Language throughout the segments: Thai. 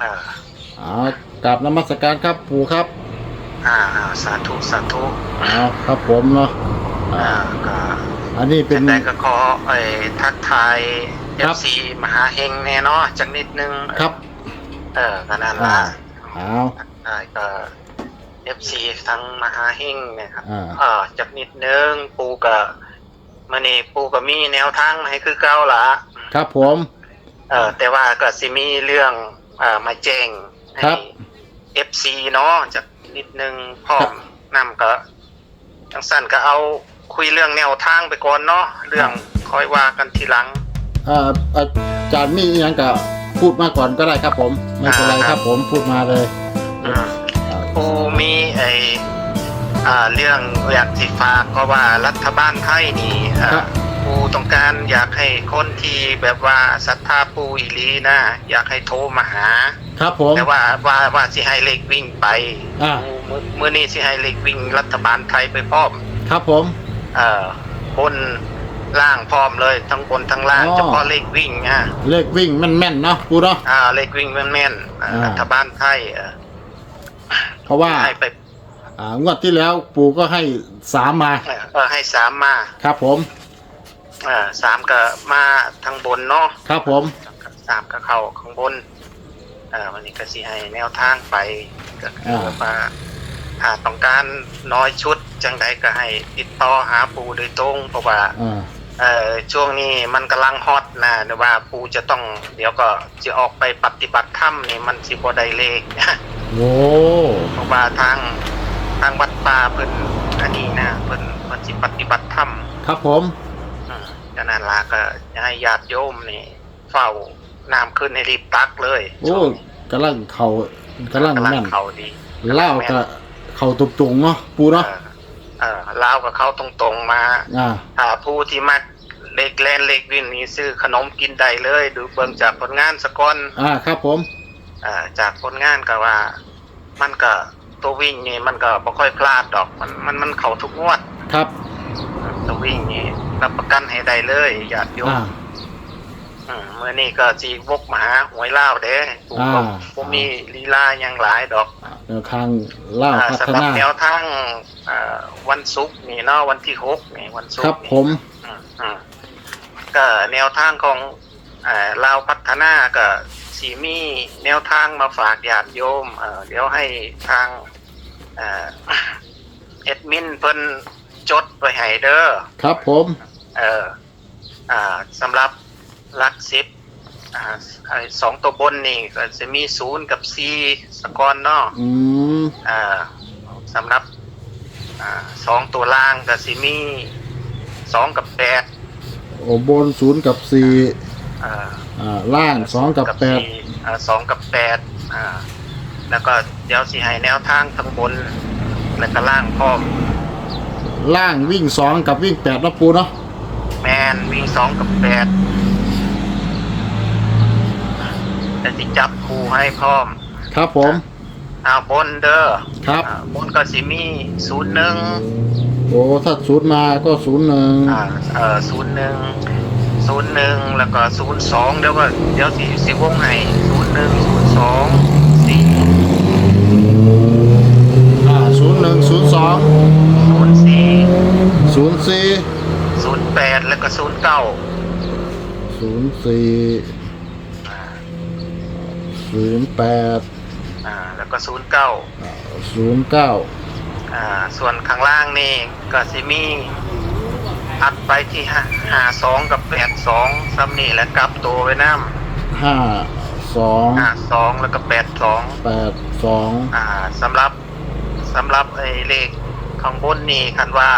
เออเอากราบนมัสการครับปู่ครับอ่าอ่าสาธุสาธุเอาครับผมเนาะอ่าอ่าก็อันนี้เป็เป็นนแต่ก็ขอไอ้ทักทายเอครัฟบ ซีมหาเฮงแน่เนาะจังนิดนึงครับเออก็นั่นอ่าละเอาได้ก็เอฟซีทั้งมหาเฮงเนี่ยครับ อ่าเออจักนิดนึงปูกับมันนี่ปูก็มีแนวทางมาให้คือเก้าละครับผม เออแต่ว่าก็สิมีเรื่องเอ่อมาแจ้งครัให้บเอฟซีเนาะจากนิดนึงพร้อครัมบนำก็จังสั้นก็เอาคุยเรื่องแนวทางไปก่อนเนาะเรื่องค่อยว่ากันทีหลังอ่าอาจารย์มีอหยังก็พูดมาก่อนก็ได้ครับผมไม่เป็นไรอ่าครับผมพูดมาเลยอืม อ่าปูมีไออ่าเรื่องอยากสิฝากก็ว่ารัฐบาลไทยนี่อ่าครับ ปูต้องการอยากให้คนที่แบบว่าศรัทธาปูอีหลีนะ อยากให้โทรมาหา ครับผม แต่ว่าว่าว่าสิให้เลขวิ่งไปอ่ามือมือนี้สิให้เลขวิ่งรัฐบาลไทยไปพร้อม ครับผม เอ่อบนล่างพร้อมเลยทั้งบนทั้งล่างอ๋อ เฉพาะเลขวิ่งอะเลขวิ่งแม่นๆเนาะปู่เนาะ อ่าเลขวิ่งแม่นๆอ่าอ่า รัฐบาลไทยเอ่อเพราะว่าให้ไปอ่างวดที่แล้วปู่ก็ให้สามมา เออให้สามมา ครับผมเอ่อสามก็มาทางบนเนาะครับผม สามก็เข้าข้างบนเอ่อวันนี้ก็สิให้แนวทางไปก็คืออาว่าถ้าต้องการน้อยชุดจังใดก็ให้ติดต่อหาปูโดยตรงเพราะว่าอ่า เอ่อช่วงนี้มันกำลังฮอตนะหรือว่าปูจะต้อง เดี๋ยวก็จะออกไปปฏิบัติธรรมนี่มันสิบ่ได้เลข โอ้ เพราะว่าทางทางวัดป่าเพิ่นอันนี้นะเพิ่นเพิ่นสิปฏิบัติธรรม ครับผม อืมฉะนั้นล่ะก็ให้ญาติโยมนี่ เฝ้าน้ำขึ้นให้รีบตักเลยโอ้กำลังเขากำลังกำลังแม่นเข้าดีเล่าวก็เขาตุกตุงๆเนาะปูเนาะเออเออลาวกับเขาตรงๆมาอ่าถ้าผู้ที่มักเล็กแลนเล็กวินนี่ซื้อขนมกินได้เลย ดูเบิ่งจากผลงานสะก่อนอ่าครับผมอ่าจากผลงานก็ว่า มันก็ตัววิ่งนี่มันก็บ่ค่อยพลาดดอกมันมันมันเข้าทุกงวดครับตัววิ่งนี่ รับประกันให้ได้เลยญาติโยมอ่าอืมมื้อนี้ก็สิวกมาหาหวยลาวเด้กูก็อ่าบ่มีลีลาหยังหลายดอกแนวทางเล่าวอ่าพัฒสำหรับนาแนวทางอ่าวันศุกร์นี่เนาะวันที่หกนี่วันศุกครับร์ผนี่ม อืมอืมก็แนวทางของอ่าลาวพัฒนาก็สีมีแนวทางมาฝากญาติโยมเอ่อเดี๋ยวให้ทางเอ่อเอ็ดมินเพิ่นจดไว้ให้เด้อ ครับผม เอ่ออ่าสำหรับหลักสิบอ่าไอ้สองตัวบนนี่ก็จะมีศูนย์กับสี่สกอนเนาะอืมอ่าสำหรับอ่าสองตัวล่างก็สิมีสองกับแปดโอ้บนศูนย์กับสี่อ่า อ่าล่างสองกับแปดสี่อ่าสองกับแปดอ่า แล้วก็เดี๋ยวสิให้แนวทางทั้งบน และก็ล่างพร้อมล่างวิ่งสองกับวิ่งแปดเนาะปูเนาะแม นวิ่งสองกับแปดแต่สิจับคู่ให้พร้อม ครับผม อ่าบนเด้อครับ อ่าบนก็สิมีศูนย์หนึ่งโอ้ถ้าศูนย์มาก็ศูนย์หนึ่งอ่าเอ่อศูนย์หนึ่งศูนย์หนึ่งแล้วก็ศูนย์สองเดี๋ยวก็เดี๋ยวสิสิวงให้ศูนย์หนึ่งศูนย์สองสี่อ่าศูนย์หนึ่งศูนย์สองศูนย์สี่ศูนย์สี่ศูนย์ แปดแล้วก็ศูนย์เก้าศูนย์สี่ศูนย์แปดอ่าแล้วก็ศูนย์เก้าศูนย์เก้าอ่าส่วนข้างล่างนี่ก็สิมีอัดไปที่ห้าห้าสองกับแปดสองซ้ำนี่แล้วกลับตัวไว้น้ห้าสองำห้าสองแล้วก็แปดสองแปดสองอ่าสำหรับสำหรับไอ้เลขข้างบนนี่คันว่า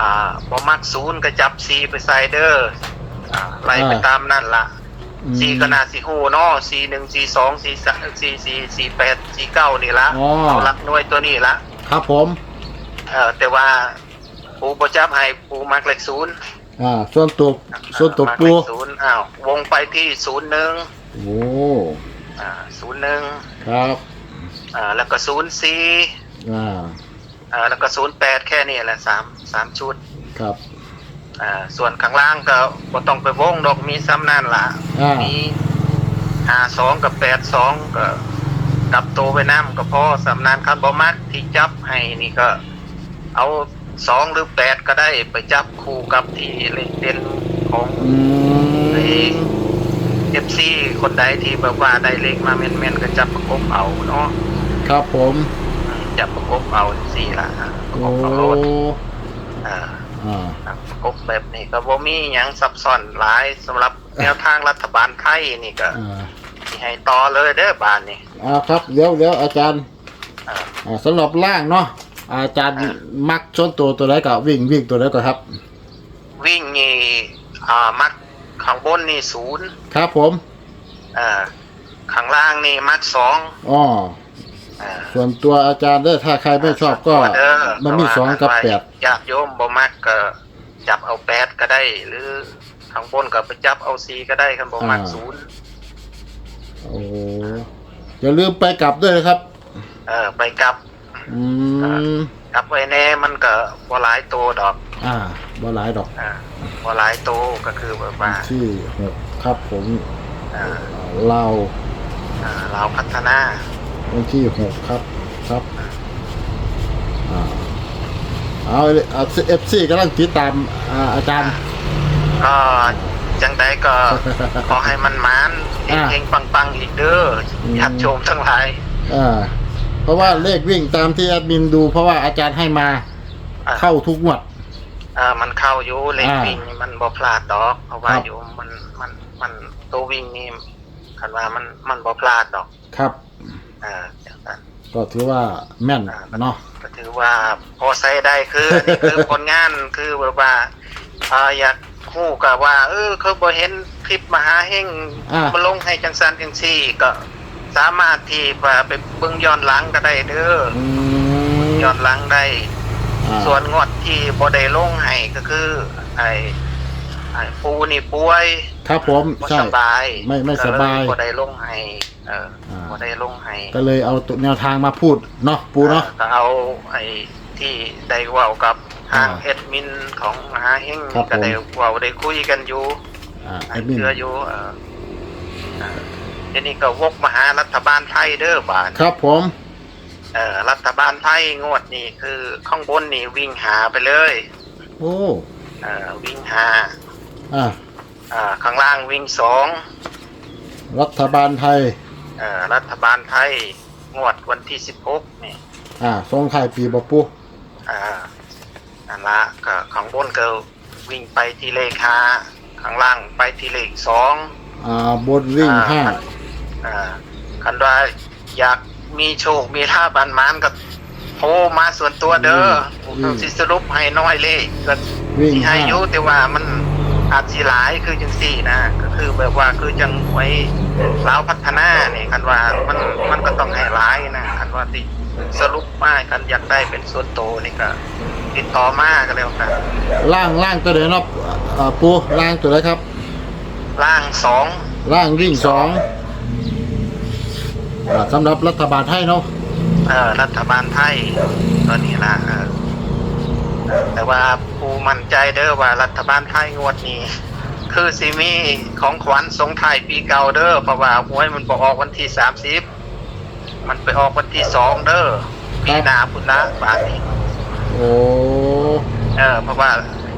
อ่าบ่มักศูนย์ก็จับซีไปใส่เด้ออ่าไล่ไปตามนั่นละอืมซีก็น่าสิฮู้เนาะซีหนึ่งซีสองซีสามซีซีซีแปดซีเก้านี่ละอ๋อเอาหลักหน่วยตัวนี้ละครับผม เออแต่ว่าปูบ่จับให้ปูมักเลขศูนย์อ่า ส่วนตัวส่วนตัวมักปูเลขศูนย์อ้าววงไปที่ศูนย์หนึ่งโอ้อ่าศูนย์หนึ่งครับ อ่าแล้วก็ศูนย์สี่อ่า อ่าแล้วก็ศูนย์แปดแค่นี้แหละสามสามชุดครับ อ่าส่วนข้างล่างก็บ่ต้องไปวงดอกมีซ้ำนั่นล่ะอ่ามีหาสองกับแปดสองก็กลับโตวไปน้ำก็พอสำนานคันบอมักที่จับให้นี่ก็ เอาสองหรือแปดก็ได้ไปจับคู่กับที่เลขเด่นของ อืม เอฟซีคนใดที่แบบว่าได้เลขมาแม่นๆก็จับประกบเอาเนาะครับผมอืม จับประกบเอาสี่ละประโอ้กบเอาโลดอ่าอ่าครับประกบแบบนี้ก็บ่มีหยังซับซ้อนหลายสำหรับแนวทางรัฐบาลไทยนี่ก็อ่าสิให้ต่อเลยเด้อบานนี่อ่าครับเดี๋ยวเดี๋ยวอาจารย์อ่า อ่าสำหรับล่างเนาะอาจารย์อ่ามักชนตัวตัวไหนก็วิ่งวิ่งตัวไหนก็ครับ วิ่งนี่อ่ามักข้างบนนี่ศูนย์ครับผมอ่าข้างล่างนี่มักสองอ๋ออ่า ส่วนตัวอาจารย์เด้อถ้าใครไม่ชอบก็ เด้อมันมีสองกับแปด ญาติโยมบ่มักก็จับเอาแปดก็ได้ หรือข้างบนก็ไปจับเอาสีก็ได้คันบ่มักศูนย์โอ้อย่าลืมไปกลับด้วยนะครับ เออไปกลับอืมกลับไว้แน่มันก็บ่หลายโตดอกอ่าบ่หลายดอกอ่าบ่หลายโตก็คือแบบว่าที่หกครับผมอ่าอ่าเราอ่าเราพัฒนา วันที่หกครับครับอ่าเอาเอาเอฟซีกำลังติดตามอ่าอาจารย์ ก็จังใดก็ ขอให้มันมานอ่าเฮงๆปัง ๆ อีกเด้ออมญาติโยมทั้งหลายอ่าเพราะว่าเลขวิ่งตามที่แอดมินดู เพราะว่าอาจารย์ให้มาอ่าเข้าทุกงวดเออมันเข้าอยู่เลขอ่าวิ่งนี่มันบ่พลาดดอก เพราะว่าครับอยู่มันมันมันตัววิ่งนี่คันว่ามันมันบ่พลาดดอกครับเออจังนั้นก็ถือว่าแม่นอ่าเนาะก็ถือว่าพอใช้ได้คือนี่คือผลงานคือแบบว่าเอ่ออยากคู่กับว่า เออเขาบ่เห็นคลิปมหาเฮงอ่า มาลงให้จังสันจังซี่ก็ สามารถที่ว่าไปเบิ่งย้อนหลังก็ได้เด้ออืมย้อนหลังได้ อ่าส่วนงวดที่บ่ได้ลงให้ก็คือ ไอ้ไอ้ปูนี่ป่วย ครับผมบ่ใช่ สบายไม่ไม่สบายก็เลบ่ได้ลงให้เอออา บ่ได้ลงให้ก็เลยเอาตัวแนวทางมาพูดเนาะปูเนาะ ก็เอาไอ้ที่ได้เว้ากับทางอ่าแอดมินของมหาเฮงครับก็ได้ผมเว้าได้คุยกันอยู่อ่าแอไอ้ดมินเชื่ออยู่เออเออทีนี้ก็วกมาหารัฐบาลไทยเด้อบาด ครับผม เออรัฐบาลไทยงวดนี่คือข้างบนนี่วิ่งหาไปเลยโอ้เออวิ่งหาอ่า อ่าข้างล่างวิ่งสองรัฐบาลไทยเอ่อรัฐบาลไทย งวดวันที่สิบหกนี่อ่าทรงไทายปีบปูอ่านั่นละก็ข้างบนก็วิ่งไปที่เลขห้าข้างล่างไปที่เลขสอง อ่าบนวิ่งอ่าห้าอ่าคันว่าอยากมีโชค มีท่าบันมานก็โทรมาส่วนตัวเด้อผมต้องสิสรุปให้น้อยเลขก็วิ่งที่ให้ห้าอยุแต่ว่ามัน อาจสิหลายคือจังสี่นะก็คือแบบว่าคือจังไว้ลาวพัฒนาเนี่ยคันว่ามันมันก็ต้องให้หลายนะคันว่าที่สรุปมาคันอยากได้เป็นส่วนโตวนี่ก็ติดต่อมาก็แล้วกันล่างล่างตัวไหนเนาะอ่าปูล่างตัวไหนครับ ล่างสองล่างวิ่งสองอ่าสำหรับรัฐบาลไทยเนาะ เอ่อรัฐบาลไทยตัวนี้ละเออ แต่ว่าผู้มั่นใจเด้อว่ารัฐบาลไทยงวดนี้ คือสิมีของขวัญส่งท้ายปีเก่าเด้อเพราะว่าหวยมันบอออกวันที่สามสิบมันไปออกวันที่สองเด้อปีหนาพุนละบาทนี้โอ้เออเพราะว่า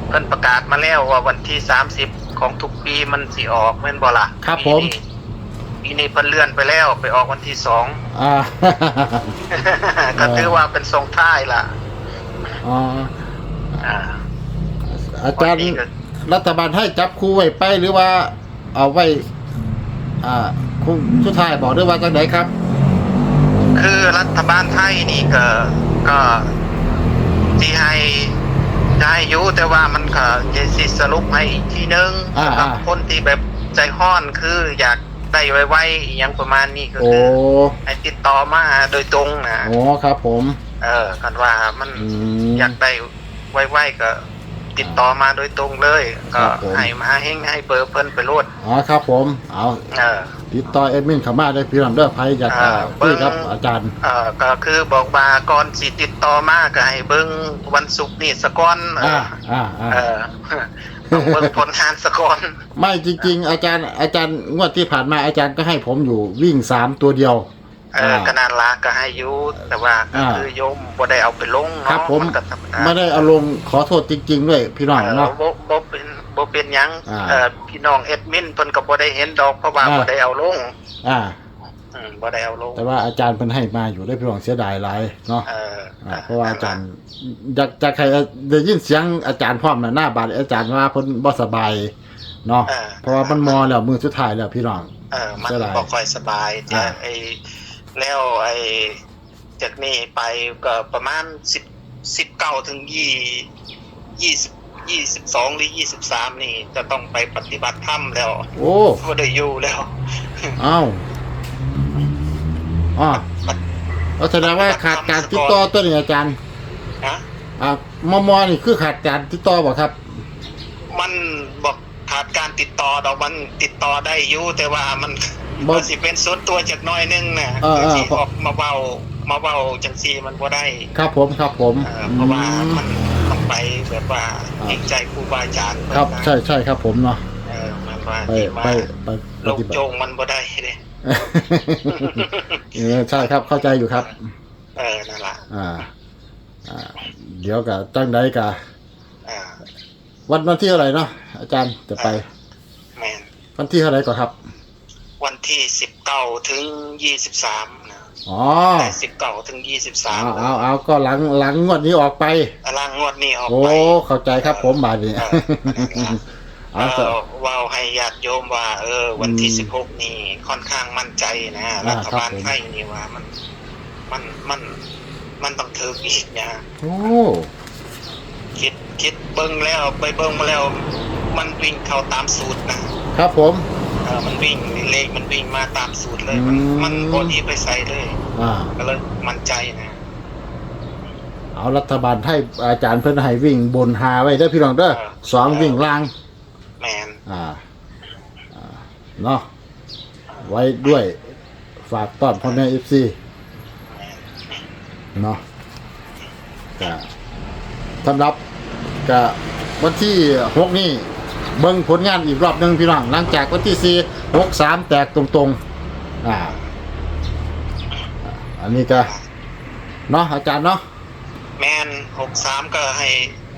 เพิ่นประกาศมาแล้วว่าวันที่สามสิบของทุกปีมันสิออกแม่นบ่ล่ะครับปีผมนี้ปีนี้เพิ่นเลื่อนไปแล้วไปออกวันที่สอง อ่า ก็ถือว่าเป็นทรงท้ายล่ะ อ๋อ อ่าอาจารย์วันนี้ก็รัฐบาลให้จับคู่ไว้ไปหรือว่า เอาไว้ อ่าคู่สุดท้ายบอกด้วยว่าจังไหนครับ คือรัฐบาลไทยนี่ก็ก็ที่ให้ได้อยู่แต่ว่ามันก็จะสิสรุปให้อีกทีนึงอ่าสำหรับอ่าคนที่แบบใจห้อนคืออยากได้ไวๆอหยังประมาณนี้ก็โอ้คือให้ติดต่อมาโดยตรงนะโอ้ครับผม เออกันว่ามันอืมอยากได้ ไวๆก็ติดต่อมาโดยตรงเลย ครัก็บผม ให้มาให้ให้เบอร์เพิ่นไปโลดอ๋อครับผม เอาเออ ติดต่อเอดมินเข้ามาได้พี่ลำเด้อไพอยากอ่าคุยกับเบิ่งอาจารย์ เอ่อก็คือบอกว่าก่อนสิติดต่อมาก็ให้เบิ่งวันศุกร์นี่สะก่อนเออ่าออ่าอ่าเออต้องเบิ่งผลงานสะก่อนไม่จริง ๆ อาจารย์อาจารย์งวดที่ผ่านมาอาจารย์ก็ให้ผมอยู่วิ่งสามตัวเดียว เออขนาดลาก็ให้อยู่แต่ว่าก็อ่าคือโยมบ่ได้เอาไปลงครับ เนาะผมนก็ธรรมดาไม่ได้เอาลงขอโทษจริง ๆ ด้วยพี่น้องเออเนาะ บ่บ่เป็นบ่เป็นหยังอ่าเออพี่น้องเอ็ดมินเพิ่นก็บ่ได้เห็นดอกเพราะว่าอ่า บ่ได้เอาลงอ่า อืมบ่ได้เอาลงแต่ว่าอาจารย์เพิ่นให้มาอยู่ได้พี่น้องเสียดายหลายเนาะเอออ่าเพราะว่าอาจารย์อยากจะใครได้ยินเสียงอาจารย์พร้อมน่ะหน้าบาดอาจารย์ว่าเพิ่นบ่สบายเนาะเออเพราะว่ามันมอแล้วมือสุดท้ายแล้วพี่น้อง เออมันเสียดาย บ่ค่อยสบายแต่อ่าไอ้ แล้วไอ้จากนี้ไปก็ประมาณ10 19ถึง20 20 22หรือ23นี่จะต้องไปปฏิบัติธรรมแล้วโอ้บ่ได้อยู่แล้วเอ้าอ๋อเอาแสดงว่าขาดการติดต่อตัวนี้อาจารย์นะอ่ามอมอนี่คือขาดการติดต่อบ่ครับ มันบอกขาดการติดต่อดอกมันติดต่อได้อยู่แต่ว่ามัน บ่มันสิเป็นส่วนตัวจากหน้อยนึงน่ะเออเออ ที่ออกมาเบามาเบาจังซี่มันบ่ได้ครับผมครับผมเออเพราะว่าอืมมันต้องไปแบบว่าเกรงใจครูบาอาจารย์ครับนะใช่ใช่ครับผมเนาะเออมันว่าไปที่มาไปไปปลงฏิบัติโจงมันบ่ได้เด้เออใช่ครับเข้าใจอยู่ครับ เออนั่นล่ะอ่า อ่า เดี๋ยวกับจังใดกะเออวันวันที่เท่าไหร่เนาะอาจารย์จะไปแม่นวันที่เท่าไหร่ก่อนครับ วันที่19ถึง23นะอ๋อแต่19ถึงเอา23เอาเอาก็หลังหลังงวดนี้ออกไปตารางงวดนี้ออกโอ้ไปเข้าใจครับผมบาดนี้เออเอาเอก็อว่าวให้ญาติโยมว่า เออ วันที่อืมสิบหกนี่ค่อนข้างมั่นใจนะอ่ารัฐบาลครับผมไทยนี่ว่ามัน มันมันมันต้องถึกอีกนะโอ้คิดคิดเบิ้งแล้วไปเบิ้งมาแล้ว มันวิ่งเข้าตามสูตรนะครับผมเออมันวิ่งเลขมันวิ่งมาตามสูตรเลย มันอืม มันบอดีไปใส่เลยอ่า ก็เลยมั่นใจนะเอารัฐบาลให้อาจารย์เพิ่นให้วิ่งบนหาไว้ได้อพี่น้องเด้อสองวิ่งล่าง แมนอ่าอ่าเนาะไว้ด้วยฝากต้อนพ่อแม่เอฟซีแมนเนาะกะสำหรับกะวันที่หกนี่ เบิ่งผลงานอีกรอบหนึ่งพี่น้องหลังจากวันที่สี่หกสามแตกตรงๆอ่าอันนี้ก็เนาะอาจารย์เนาะ แมนหกสามก็ให้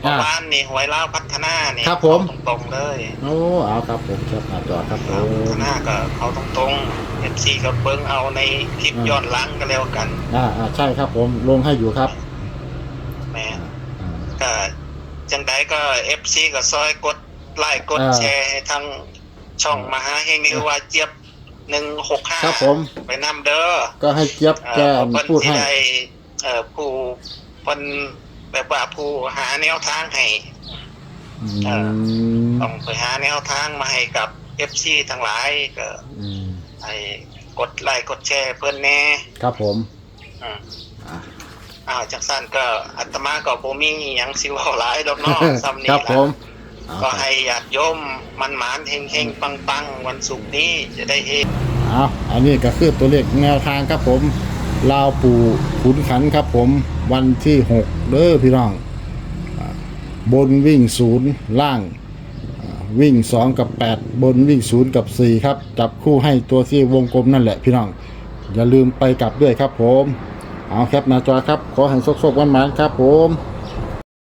เมื่อวานนี่หวยเล่าวพัฒนานี่ครับผมตรงๆเลยโอ้เอาครับผมครับหน้าจอครับผครับมหน้าก็เขาตรงๆเอฟซีก็เบิ้งเอาในคลิปอ่าย้อนหลังก็แล้วกันอ่าอ่าใช่ครับผมลงให้อยู่ครับแหมอ่าก็จังใดก็เอฟซีก็ซอยกด ไลค์กดอ่าแชร์ให้ทางช่องมหาเฮงนิว่าเจี๊ยบหนึ่งหกห้าครับผม ไปนำเด้อก็ให้เจี๊ยบเอ่แกอเพิ่นพูดที่ให้ได้เอ่อผู้เพิ่นแบบว่าผู้หาแนวทางให้อืเอ่อมต้องไปหาแนวทางมาให้กับเอฟซีทั้งหลายก็อืมไอ้กดไลค์กดแชร์เพิ่นแน่ครับผมอืมอ่าอ้าวจังสั้นก็อัตมาก็บ่มีหยังสิเว้าหลายดอกเนาะซ้ำนี้ครับผล่ะมเอา ก็ให้ญาติโยมมันหมานๆเฮงๆปังๆวันศุกร์นี้จะได้เฮเอาอันนี้ก็คือตัวเลขแนวทางครับผมลาวปู่ขุนขันครับผมวันที่หกเด้อพี่น้องอ่าบนวิ่งศูนย์ล่างอ่าวิ่งสองกับแปดบนวิ่งศูนย์กับสี่ครับ จับคู่ให้ตัวที่วงกลมนั่นแหละพี่น้อง อย่าลืมไปกลับด้วยครับผม เอาแคปหน้าจอครับ ขอให้โชคๆวันหมานๆครับผม